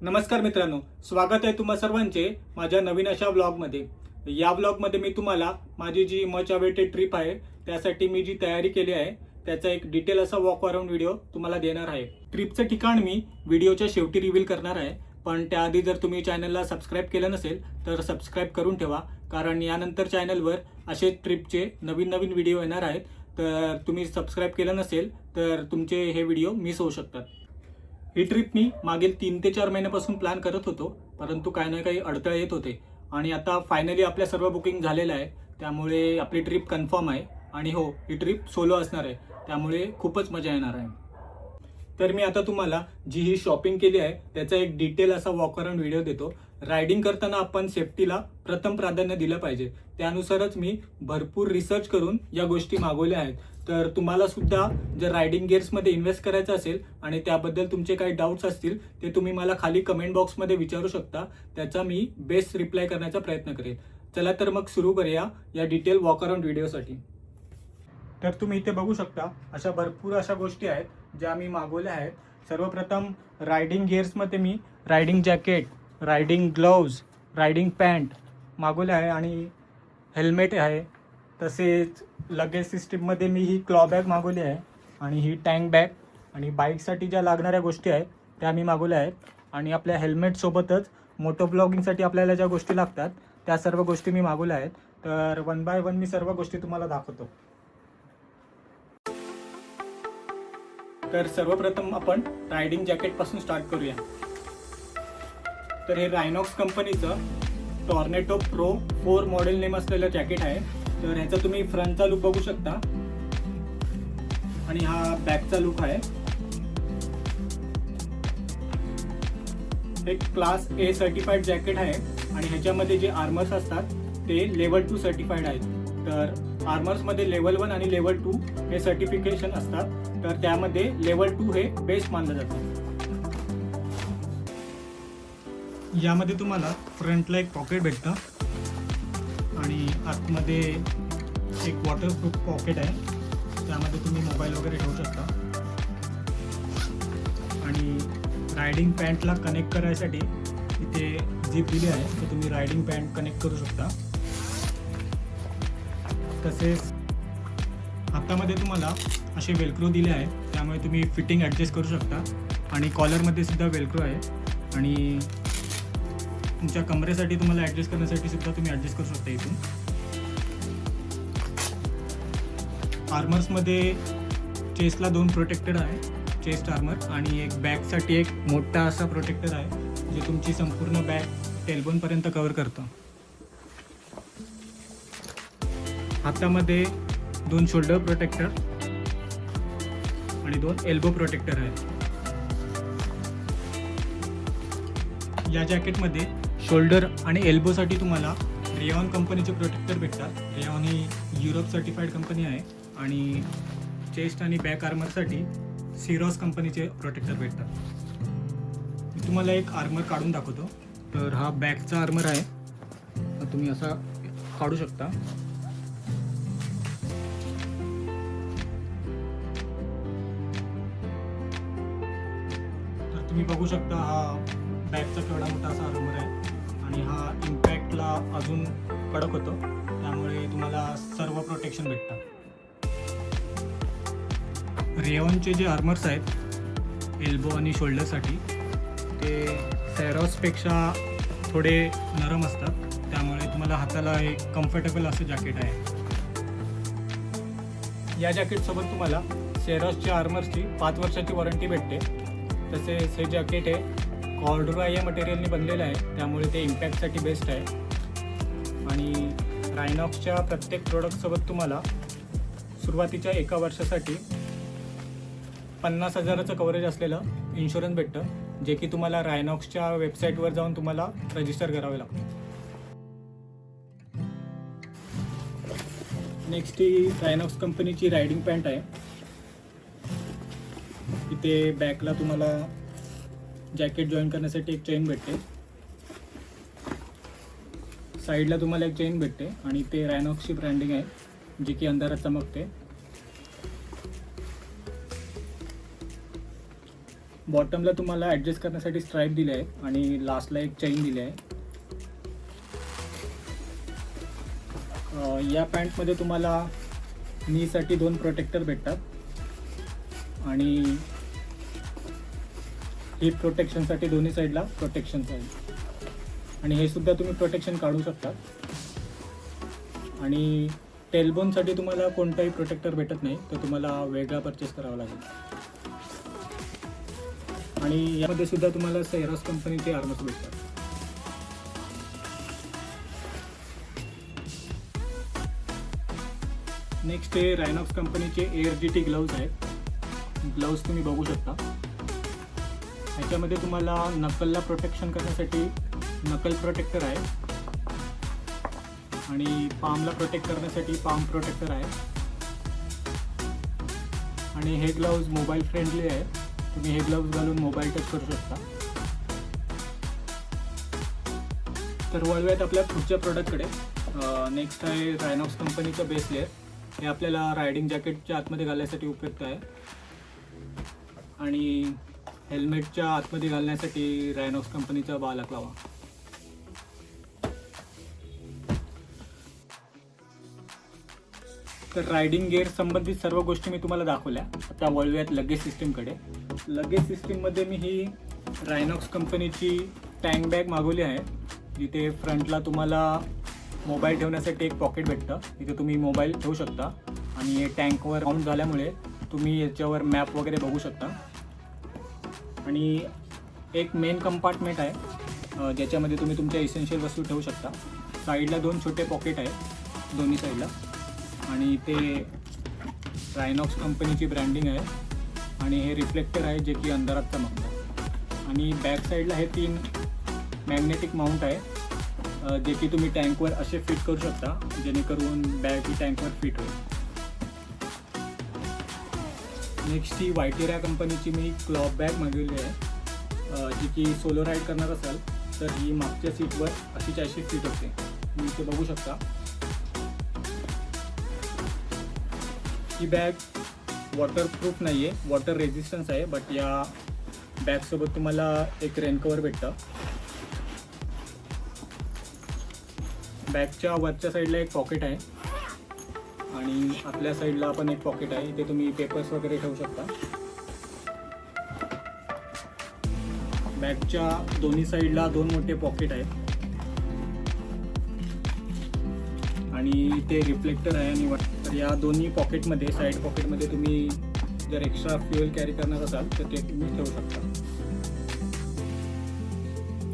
नमस्कार मित्रांनो स्वागत आहे तुम्हा सर्वांचे माझ्या नवीन अशा ब्लॉगमध्ये या ब्लॉगमध्ये मी तुम्हाला माझी जी मच अवेटेड ट्रिप आहे त्यासाठी मी जी तयारी केली आहे त्याचा एक डिटेल असा वॉक अराउंड व्हिडिओ तुम्हाला देणार आहे. ट्रिपचं ठिकाण मी व्हिडिओच्या शेवटी रिव्हील करणार आहे पण त्याआधी जर तुम्ही चॅनलला सबस्क्राईब केलं नसेल तर सबस्क्राईब करून ठेवा कारण यानंतर चॅनलवर असे ट्रिपचे नवीन नवीन व्हिडिओ येणार आहेत. तर तुम्ही सबस्क्राईब केलं नसेल तर तुमचे हे व्हिडिओ मिस होऊ शकतात. ही ट्रिप मी मागील तीन ते चार महिन्यापासून प्लॅन करत होतो परंतु काही ना काही अडथळे येत होते. आणि आता फायनली आपल्या सर्व बुकिंग झालेलं आहे त्यामुळे आपली ट्रिप कन्फर्म आहे. आणि हो ही ट्रिप सोलो असणार आहे. त्यामुळे खूपच मजा येणार आहे. तर मी आता तुम्हाला जी ही शॉपिंग केली आहे त्याचा एक डिटेल असा वॉक अराउंड व्हिडिओ देतो. रायडिंग करताना आपण सेफ्टीला प्रथम प्राधान्य दिलं पाहिजे. त्यानुसारच मी भरपूर रिसर्च करून या गोष्टी मागवल्या आहेत. तर तुम्हाला सुद्धा जर रायडिंग गिअर्समध्ये इन्व्हेस्ट करायचं असेल आणि त्याबद्दल तुमचे काही डाऊट्स असतील ते तुम्ही मला खाली कमेंट बॉक्समध्ये विचारू शकता. त्याचा मी बेस्ट रिप्लाय करण्याचा प्रयत्न करेल. चला तर मग सुरू करूया या डिटेल वॉक अराउंड व्हिडिओसाठी. तर तुम्ही इथे बघू शकता अशा भरपूर अशा गोष्टी आहेत ज्या मी मागवल्या आहेत. सर्वप्रथम रायडिंग गिअर्समध्ये मी riding jacket riding gloves riding pant मागवले आहे आणि हेल्मेट आहे. तसेच लगेज सिस्टीममध्ये मी ही क्लॉ बॅग मागवली आहे आणि ही टँक बॅग आणि बाईकसाठी ज्या लागणाऱ्या गोष्टी आहेत त्या मी मागवल्या आहेत. आणि आपल्या हेल्मेटसोबतच मोटो ब्लॉगिंगसाठी आपल्याला ज्या गोष्टी लागतात त्या सर्व गोष्टी मी मागवल्या आहेत. तर वन बाय वन मी सर्व गोष्टी तुम्हाला दाखवतो. तर सर्वप्रथम आपण रायडिंग जॅकेटपासून स्टार्ट करूया. तर हे रायनॉक्स कंपनीचं tornado pro four model name असलेलं जॅकेट आहे. तर ह्याचा तुम्ही फ्रंटचा लुक बघू शकता. आणि हा बॅकचा लुक आहे. एक क्लास ए सर्टिफाईड जॅकेट आहे आणि ह्याच्यामध्ये जे आर्मर्स असतात ते लेवल टू सर्टिफाईड आहेत. तर आर्मर्समध्ये लेवल वन आणि लेवल टू हे सर्टिफिकेशन असतात. तर त्यामध्ये लेवल टू हे बेस्ट मानलं जातं. यामध्ये तुम्हाला फ्रंटला एक पॉकेट भेटतं. आणि आतमध्ये एक वॉटरप्रूफ पॉकेट आहे. त्यामध्ये तुम्ही मोबाईल वगैरे ठेवू शकता. आणि रायडिंग पॅन्टला कनेक्ट करायसाठी इथे जीप दिली आहे. तर तुम्ही रायडिंग पॅन्ट कनेक्ट करू शकता. तसेच हातामध्ये तुम्हाला असे वेलक्रो दिले आहे त्यामुळे तुम्ही फिटिंग ॲडजस्ट करू शकता. आणि कॉलरमध्ये सुद्धा वेलक्रो आहे. आणि तुमच्या कमरेसाठी तुम्हाला ॲडजस्ट करण्यासाठी सुद्धा तुम्ही ॲडजस्ट करू शकता इथून. आर्मर्समध्ये चेस्टला दोन प्रोटेक्टेड आहे चेस्ट आर्मर आणि एक बॅकसाठी एक मोठा असा प्रोटेक्टर आहे जे तुमची संपूर्ण बॅग टेलबोनपर्यंत कवर करतं. हातामध्ये दोन शोल्डर प्रोटेक्टर आणि दोन एल्बो प्रोटेक्टर आहेत. या जॅकेटमध्ये शोल्डर आणि एल्बोसाठी तुम्हाला रेऑन कंपनीचे प्रोटेक्टर भेटतात. रेऑन ही युरोप सर्टिफाईड कंपनी आहे आणि चेस्ट आणि बॅक आर्मरसाठी सिरॉस कंपनीचे प्रोटेक्टर भेटतात. मी तुम्हाला एक आर्मर काढून दाखवतो. तर हा बॅकचा आर्मर आहे. तुम्ही असा काढू शकता. तर तुम्ही बघू शकता हा बॅकचा केवढा मोठा असा आर्मर आहे. आणि हा इम्पॅक्टला अजून कडक होतो. त्यामुळे तुम्हाला सर्व प्रोटेक्शन भेटतं. रेओनचे जे आर्मर्स आहेत एल्बो आणि शोल्डरसाठी ते सॅरॉसपेक्षा थोडे नरम असतात. त्यामुळे तुम्हाला हाताला एक कम्फर्टेबल असं जॅकेट आहे. या जॅकेटसोबत तुम्हाला सेरॉसच्या आर्मर्सची पाच वर्षाची वॉरंटी भेटते. तसेच हे जॅकेट आहे कॉर्डुरा या मटेरियलने बनलेलं आहे त्यामुळे ते इम्पॅक्टसाठी बेस्ट आहे. आणि रायनॉक्सच्या प्रत्येक प्रोडक्टसोबत तुम्हाला सुरुवातीच्या एका वर्षासाठी पन्नास हजाराचं कव्हरेज असलेलं इन्शुरन्स भेटतं जे की तुम्हाला रायनॉक्सच्या वेबसाईटवर जाऊन तुम्हाला रजिस्टर करावे लागतं. नेक्स्ट ही रायनॉक्स कंपनीची रायडिंग पॅन्ट आहे. इथे बॅकला तुम्हाला जॅकेट जॉईन करण्यासाठी एक चेन भेटते. साईडला तुम्हाला एक चेन भेटते आणि ते रॅनॉक्सची ब्रँडिंग आहे जी की अंधारात चमकते. बॉटमला तुम्हाला ॲडजस्ट करण्यासाठी स्ट्राईप दिले आहे आणि लास्टला एक चेन दिली आहे. या पॅन्टमध्ये तुम्हाला नीसाठी दोन प्रोटेक्टर भेटतात. आणि हिप प्रोटेक्शनसाठी दोन्ही साईडला प्रोटेक्शन आहे. आणि हे सुद्धा तुम्ही प्रोटेक्शन काढू शकता. आणि टेलबोनसाठी तुम्हाला कोणताही प्रोटेक्टर भेटत नाही तर तुम्हाला वेगळा परचेस करावा लागेल. आणि यामध्ये सुद्धा तुम्हाला सेरॉस कंपनीचे आर्मर्स भेटतात. नेक्स्ट हे रायनॉक्स कंपनीचे एअर जी टी ग्लव्ज आहेत. ग्लव्ज तुम्ही बघू शकता. याच्यामध्ये तुम्हाला नकलला प्रोटेक्शन करण्यासाठी नकल प्रोटेक्टर आहे. आणि पामला प्रोटेक्ट करण्यासाठी पाम प्रोटेक्टर आहे. आणि हे ग्लव्ज मोबाईल फ्रेंडली आहे. तुम्ही हे ग्लव्ज घालून मोबाईल टच करू शकता. तर वळूयात आपल्या पुढच्या प्रोडक्टकडे नेक्स्ट आहे रायनॉक्स कंपनीचं बेस लेअर हे आपल्याला रायडिंग जॅकेटच्या आतमध्ये घालण्यासाठी उपयुक्त आहे. आणि हेल्मेटच्या आतमध्ये घालण्यासाठी रायनॉक्स कंपनीचा बालकलावा तर रायडिंग गेअर संबंधित सर्व गोष्टी मी तुम्हाला दाखवल्या. आता वळूयात लगेज सिस्टीमकडे लगेज सिस्टीममध्ये मी ही रायनॉक्स कंपनीची टँक बॅग मागवली आहे. जिथे फ्रंटला तुम्हाला मोबाईल ठेवण्यासाठी एक पॉकेट भेटतं. तिथे तुम्ही मोबाईल ठेवू शकता. आणि हे टँकवर माउंट झाल्यामुळे तुम्ही याच्यावर मॅप वगैरे बघू शकता. आणि एक मेन कंपार्टमेंट आहे ज्याच्यामध्ये तुम्ही तुमच्या इसेन्शियल वस्तू ठेवू शकता. साईडला दोन छोटे पॉकेट आहेत दोन्ही साईडला आणि ते रायनॉक्स कंपनीची ब्रँडिंग आहे. आणि हे रिफ्लेक्टर आहे जे की अंधारात चमकतं आणि बॅक साईडला हे तीन मॅग्नेटिक माउंट आहे जे की तुम्ही टँकवर असे फिट करू शकता जेणेकरून बॅग ही टँकवर फिट होईल. नेक्स्ट ही वायटेरिया कंपनीची मी क्लॉप बॅग मागवली आहे. जी की सोलो राईड करणार असाल तर ही मागच्या सीटवर अशी चारशे सीट असते तुम्ही इथे बघू शकता. ही बॅग वॉटरप्रूफ नाही आहे वॉटर रेझिस्टन्स आहे बट या बॅगसोबत तुम्हाला एक रेनकवर भेटतं. बॅगच्या वरच्या साईडला एक पॉकेट आहे. आणि आपल्या साईडला पण एक पॉकेट आहे. इथे तुम्ही पेपर्स वगैरे ठेवू शकता. बॅगच्या दोन्ही साईडला दोन मोठे पॉकेट आहेत. आणि ते रिफ्लेक्टर आहे आणि तर या दोन्ही पॉकेटमध्ये साईड पॉकेटमध्ये तुम्ही जर एक्स्ट्रा फ्युएल कॅरी करणार असाल तर ते तुम्ही ठेवू शकता.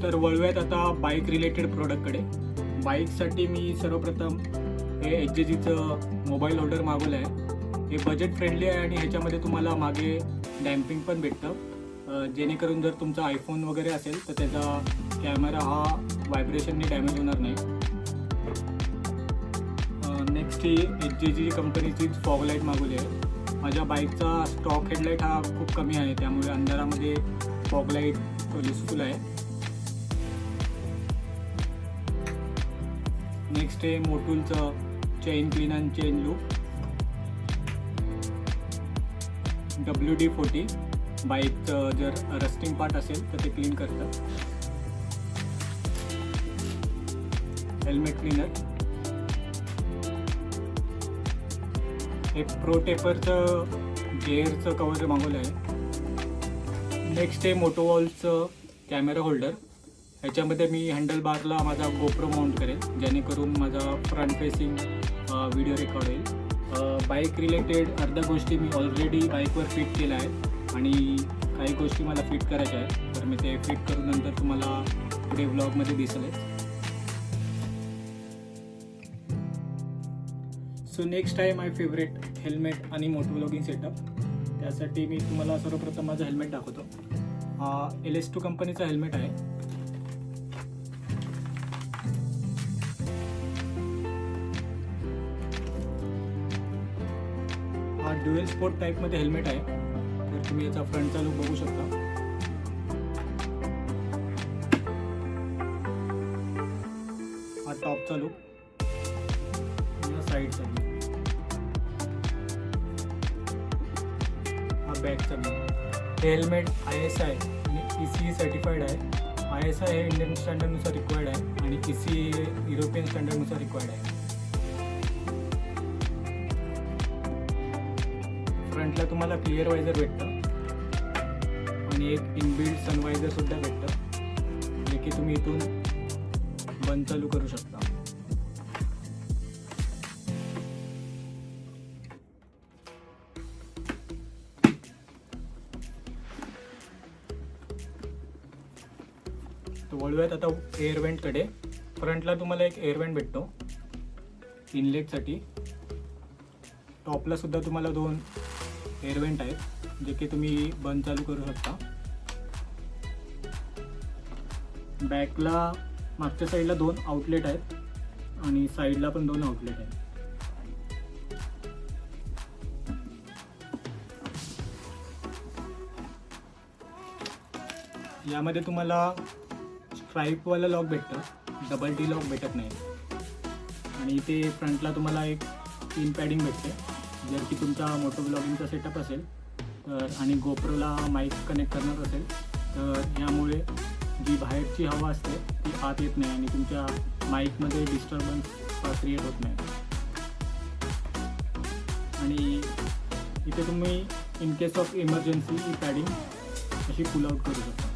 तर वळूयात आता बाईक रिलेटेड प्रोडक्टकडे बाईकसाठी मी सर्वप्रथम हे एच जे जीचं मोबाईल होल्डर मागवलं आहे हे बजेट फ्रेंडली आहे आणि ह्याच्यामध्ये तुम्हाला मागे डॅम्पिंग पण भेटतं. जेणेकरून जर तुमचा आयफोन वगैरे असेल तर त्याचा कॅमेरा हा व्हायब्रेशनने डॅमेज होणार नाही. नेक्स्ट ही एच जे जी कंपनीची फॉग लाइट मागवली आहे. माझ्या बाईकचा स्टॉक हेडलाईट हा खूप कमी आहे त्यामुळे अंधारामध्ये फॉग लाइट युजफुल आहे. नेक्स्ट आहे मोटूलचं chain clean and chain lube W D forty बाईकचं जर रस्टिंग पार्ट असेल तर ते क्लीन करतं. हेल्मेट क्लीनर हे प्रो टेपरचं गेअरचं कवर मागवलं आहे. नेक्स्ट आहे मोटोवॉलचं कॅमेरा होल्डर ह्याच्यामध्ये मी हँडल बारला माझा गोप्रो माउंट करेल जेणेकरून माझा फ्रंट फेसिंग व्हिडिओ रेकॉर्ड होईल. बाईक रिलेटेड अर्ध्या गोष्टी मी ऑलरेडी बाईकवर फिट केल्या आहेत आणि काही गोष्टी मला फिट करायच्या आहेत. तर मी ते फिट करून नंतर तुम्हाला पुढे ब्लॉगमध्ये दिसले. सो नेक्स्ट आहे माय फेवरेट हेल्मेट आणि मोटो ब्लॉगिंग सेटअप त्यासाठी मी तुम्हाला सर्वप्रथम माझं हेल्मेट दाखवतो. एल एस टू कंपनीचा हेल्मेट आहे. ड्युएल स्पोर्ट टाईपमध्ये हेल्मेट आहे. तर तुम्ही याचा फ्रंटचा लुक बघू शकता. हा टॉपचा लुक. हा साईडचा लुक. हा बॅकचा लुक. हे हेल्मेट आय एस आय आणि ई सी सर्टिफाईड आहे. आय एस आय हे इंडियन स्टँडर्डनुसार रिक्वायर्ड आहे आणि ई सी युरोपियन स्टँडर्डनुसार रिक्वायर्ड आहे. फ्रंटला तुम्हाला क्लिअर वायझर भेटतं. आणि एक इनबिल्ड सनवायझर सुद्धा भेटतं जे की तुम्ही इथून बंद चालू करू शकता. वळूयात आता एअरवेंटकडे फ्रंटला तुम्हाला एक एअरवेंट भेटतो इनलेटसाठी टॉपला सुद्धा तुम्हाला दोन एअरवेंट आहेत जे की तुम्ही बंद चालू करू शकता. बॅकला मागच्या साईडला दोन आउटलेट आहेत आणि साईडला पण दोन आउटलेट आहेत. यामध्ये तुम्हाला स्ट्राईपवाला लॉक भेटतं डबल टी लॉक भेटत नाही. आणि इथे फ्रंटला तुम्हाला एक तीन पॅडिंग भेटते. जर की तुमचा मोटो ब्लॉगिंगचा सेटअप असेल तर आणि गोप्रोला माईक कनेक्ट करणार असेल तर यामुळे जी बाहेरची हवा असते ती आत येत नाही आणि तुमच्या माईकमध्ये डिस्टर्बन्स क्रिएट होत नाही. आणि इथे तुम्ही इन केस ऑफ इमर्जन्सी ही पॅडिंग अशी पुल आउट करू शकता.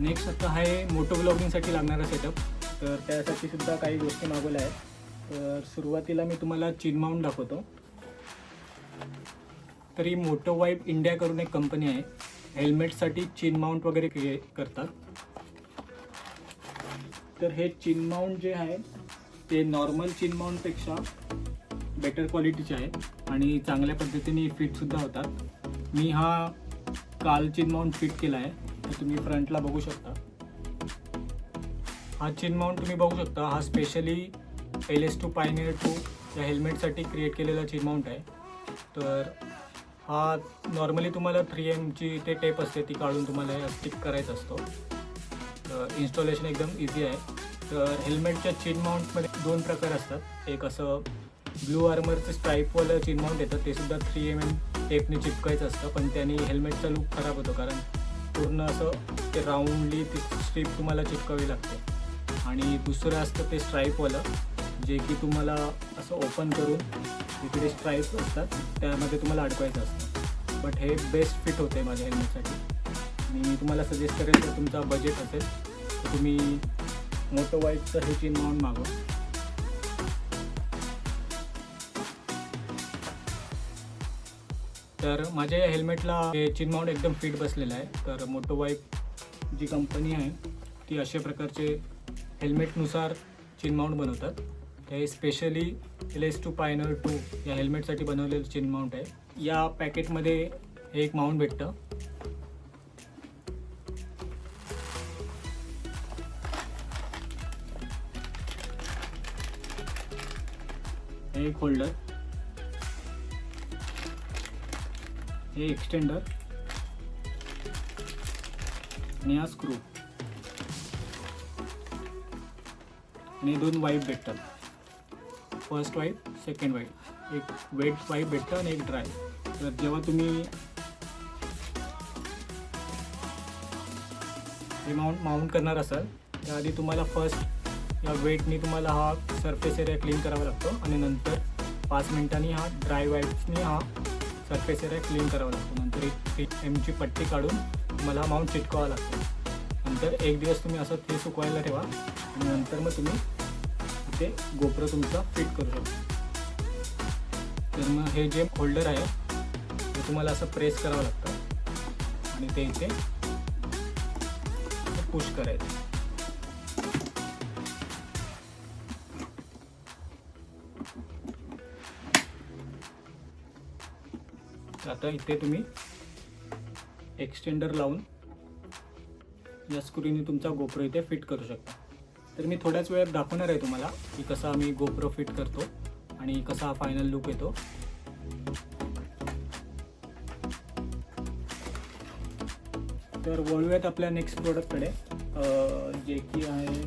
नेक्स्ट आता आहे मोटो ब्लॉगिंगसाठी लागणारा सेटअप तर त्यासाठी सुद्धा काही गोष्टी मागवल्या आहेत. तर सुरुवातीला मी तुम्हाला चिन माऊंट दाखवतो. तर ही मोटो वाईप इंडिया करून एक कंपनी आहे. हेल्मेटसाठी चिन माउंट वगैरे क्रिए करतात. तर हे चिन माउंट जे आहे ते नॉर्मल चिन माउंटपेक्षा बेटर क्वालिटीचे आहे. आणि चांगल्या पद्धतीने फिटसुद्धा होतात. मी हा काल चिन माउंट फिट केला आहे. तुम्ही फ्रंटला बघू शकता. हा चिन माउंट तुम्ही बघू शकता. हा specially L S two pioneer two या हेल्मेटसाठी क्रिएट केलेला चिन माउंट आहे. तर हा नॉर्मली तुम्हाला थ्री एमची ते टेप असते ती काढून तुम्हाला स्टिक करायचा असतो. तर इन्स्टॉलेशन एकदम इझी आहे. तर हेल्मेटच्या चिन माउंटमध्ये दोन प्रकार असतात. एक असं ब्लू आर्मरचं स्ट्राईपवालं चिन माउंट येतं. ते सुद्धा थ्री एम एम टेपने चिपकायचं असतं पण त्याने हेल्मेटचा लुक खराब होतो. कारण पूर्ण असं ते राऊंडली ती स्ट्रीप तुम्हाला चिपकावी लागते. आणि दुसरं असतं ते स्ट्राईपवालं जे की तुम्हाला असं ओपन करून तिकडे स्ट्राईप असतात त्यामध्ये तुम्हाला अडकवायचं असतं. बट हे बेस्ट फिट होते माझ्या हेल्मेटसाठी आणि मी तुम्हाला सजेस्ट करेल जर तुमचा बजेट असेल तर तुम्ही मोटो वाईटचं हे चिन्ह माउंट मागवा. तर माझ्या या हेल्मेटला हे चिन माउंट एकदम फिट बसलेलं आहे. तर मोटो वाईप जी कंपनी आहे ती अशा प्रकारचे हेल्मेटनुसार चिन माउंट बनवतात. ते specially L S two pioneer two या हेल्मेटसाठी बनवलेलं चिन माउंट आहे. या पॅकेटमध्ये हे एक माउंट भेटतं. हे एक होल्डर हे एक्सटेंडर आणि हा स्क्रू आणि दोन वाईप भेटतात. फर्स्ट वाईप सेकंड वाईप एक वेट वाईप भेटतं आणि एक ड्राय तर जेव्हा तुम्ही हे माउंट माउंट करणार असाल त्याआधी तुम्हाला फर्स्ट या वेटनी तुम्हाला हा सरफेस एरिया क्लीन करावा लागतो. आणि नंतर पाच मिनिटांनी हा ड्राय वाईप्सनी हा सरफेस एरिया क्लीन करावा लागतो. नंतर एक एमची पट्टी काढून तुम्हाला माउंट चिटकवावा लागतो. नंतर एक दिवस तुम्ही असं ते सुकवायला ठेवा आणि नंतर मग तुम्ही ते गोप्र तुमचा फिट करू शकता. तर मग हे जे होल्डर आहे ते तुम्हाला असं प्रेस करावं लागतं. आणि ते इथे पुश करायचं. आता इथे तुम्ही एक्सटेंडर लावून या स्क्रूने तुमचा गोप्रो इथे फिट करू शकता. तर मी थोड्याच वेळात दाखवणार आहे तुम्हाला की कसा आम्ही गोप्रो फिट करतो आणि कसा हा फायनल लुक येतो. तर वळूयात आपल्या नेक्स्ट प्रोडक्टकडे जे की आहे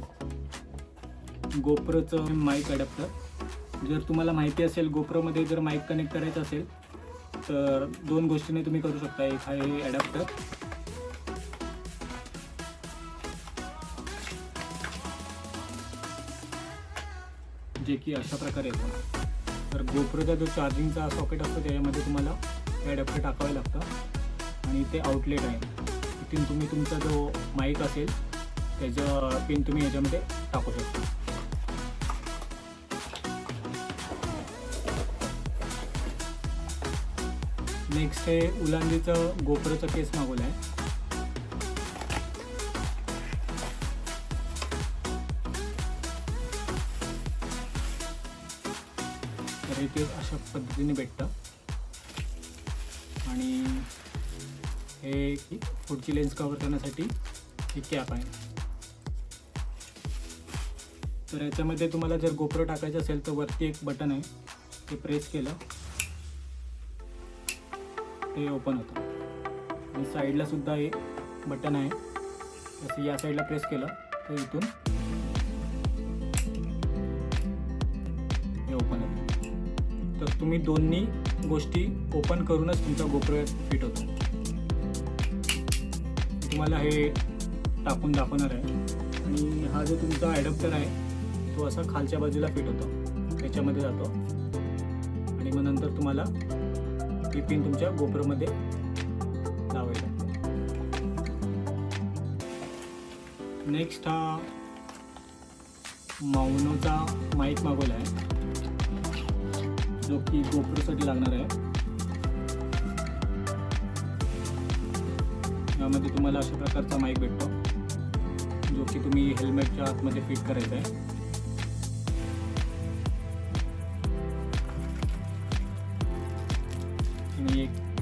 गोप्रोचं माईक अडॅप्टर जर तुम्हाला माहिती असेल गोप्रोमध्ये जर माईक कनेक्ट करायचं असेल तर दोन गोष्टीने तुम्ही करू शकता. एक आहे ॲडॅप्टर जे की अशा प्रकारे येतं. तर गोप्रोचा जो चार्जिंगचा सॉकेट असतो त्याच्यामध्ये तुम्हाला हे अडॅप्टर टाकावे लागतं आणि ते आउटलेट आहे. तिथून तुम्ही तुमचा जो माईक असेल त्याचं पिन तुम्ही याच्यामध्ये टाकू शकता. नेक्स्ट हे उलांदीचं गोप्रोचं केस मागवलं आहे तर हे ते अशा पद्धतीने भेटतं. आणि हे पुढची लेन्स कव्हर करण्यासाठी ही कॅप आहे. तर याच्यामध्ये तुम्हाला जर गोप्रो टाकायचं असेल तर वरती एक बटन आहे. ते प्रेस केलं. ते ओपन होतं. आणि साईडला सुद्धा एक बटन आहे. तसं या साईडला प्रेस केलं तर इथून हे ओपन होतं. तर तुम्ही दोन्ही गोष्टी ओपन करूनच तुमचा गोप्रो फिट होतो. तुम्हाला हे टाकून दाखवणार आहे. आणि हा जो तुमचा ॲडॅप्टर आहे तो असा खालच्या बाजूला फिट होतो. त्याच्यामध्ये जातो. आणि मग नंतर तुम्हाला ही पिन तुमच्या गोप्रोमध्ये लावायला नेक्स्ट हा माउनोचा माईक मागवला आहे. जो की गोप्रोसाठी लागणार आहे. यामध्ये तुम्हाला अशा प्रकारचा माईक भेटतो. जो की तुम्ही हेल्मेटच्या आतमध्ये फिट करायचा आहे.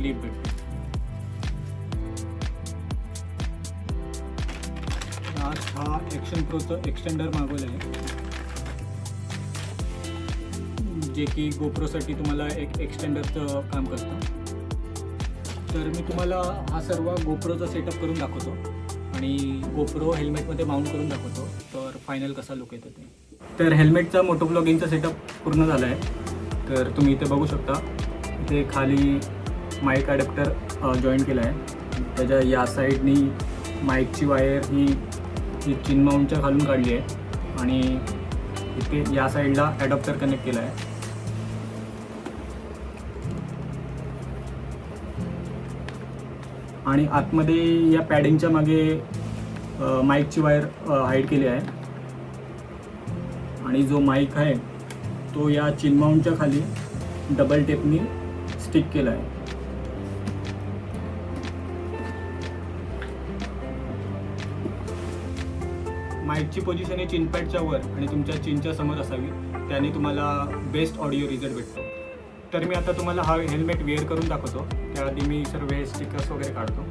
क्लिप भेटते आज हा ॲक्शन प्रोचं एक्सटेंडर मागवलं आहे. जे की गोप्रोसाठी तुम्हाला एक एक्सटेंडरचं काम करतं. तर मी तुम्हाला हा सर्व गोप्रोचा सेटअप करून दाखवतो. आणि गोप्रो हेल्मेटमध्ये माउंट करून दाखवतो. तर फायनल कसा लुक येतो ते. तर हेल्मेटचा मोटो ब्लॉगिंगचा सेटअप पूर्ण झाला आहे तर तुम्ही इथे बघू शकता. इथे खाली माईक अडॅप्टर जॉईन केला आहे. त्याच्या या साईडनी माईकची वायर ही ही चिन माउंटच्या खालून काढली आहे. आणि इथे या साईडला ॲडॉप्टर कनेक्ट केला आहे. आणि आतमध्ये या पॅडिंगच्या मागे माईकची वायर हाईड केली आहे. आणि जो माईक आहे तो या चिनमाऊंटच्या खाली डबल टेपनी स्टिक केला आहे. माईकची पोझिशन ही चिनपॅडच्या वर आणि तुमच्या चिनच्या समोर असावी. त्याने तुम्हाला बेस्ट ऑडिओ रिझल्ट भेटतो. तर मी आता तुम्हाला हा हेल्मेट वेअर करून दाखवतो. त्याआधी मी सर्व स्टिकर्स वगैरे काढतो.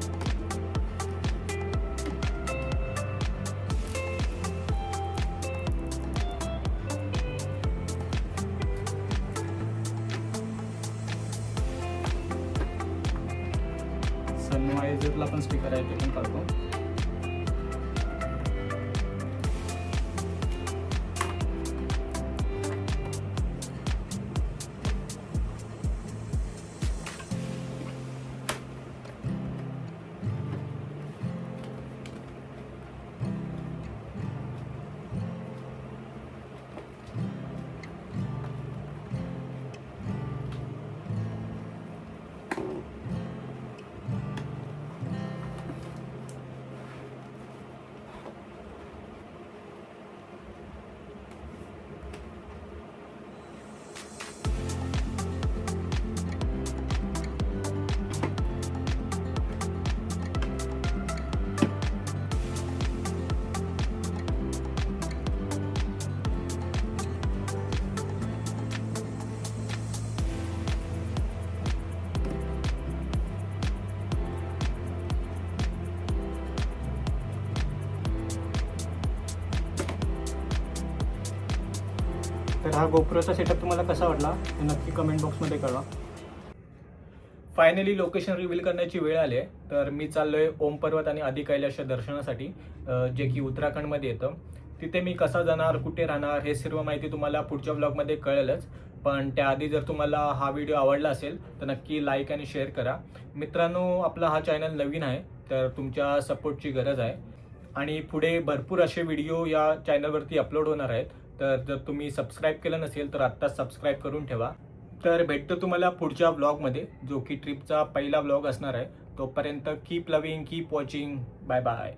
हा गोप्रोचा सेटअप तुम्हाला कसा वाटला ते नक्की कमेंट बॉक्समध्ये कळवा. फायनली लोकेशन रिव्हील करण्याची वेळ आली आहे. तर मी चाललोय ओम पर्वत आणि आदि कैलाशच्या दर्शनासाठी जे की उत्तराखंडमध्ये येतं. तिथे मी कसा जाणार कुठे राहणार हे सर्व माहिती तुम्हाला पुढच्या ब्लॉगमध्ये कळेलच. पण त्याआधी जर तुम्हाला हा व्हिडिओ आवडला असेल तर नक्की लाईक आणि शेअर करा. मित्रांनो आपला हा चॅनल नवीन आहे तर तुमच्या सपोर्टची गरज आहे. आणि पुढे भरपूर असे व्हिडिओ या चॅनलवरती अपलोड होणार आहेत. तर जर तुम्ही सबस्क्राईब केलं नसेल तर आत्ताच सबस्क्राईब करून ठेवा. तर भेटतो तुम्हाला पुढच्या ब्लॉगमध्ये जो की ट्रिपचा पहिला ब्लॉग असणार आहे. तोपर्यंत keep loving keep watching bye bye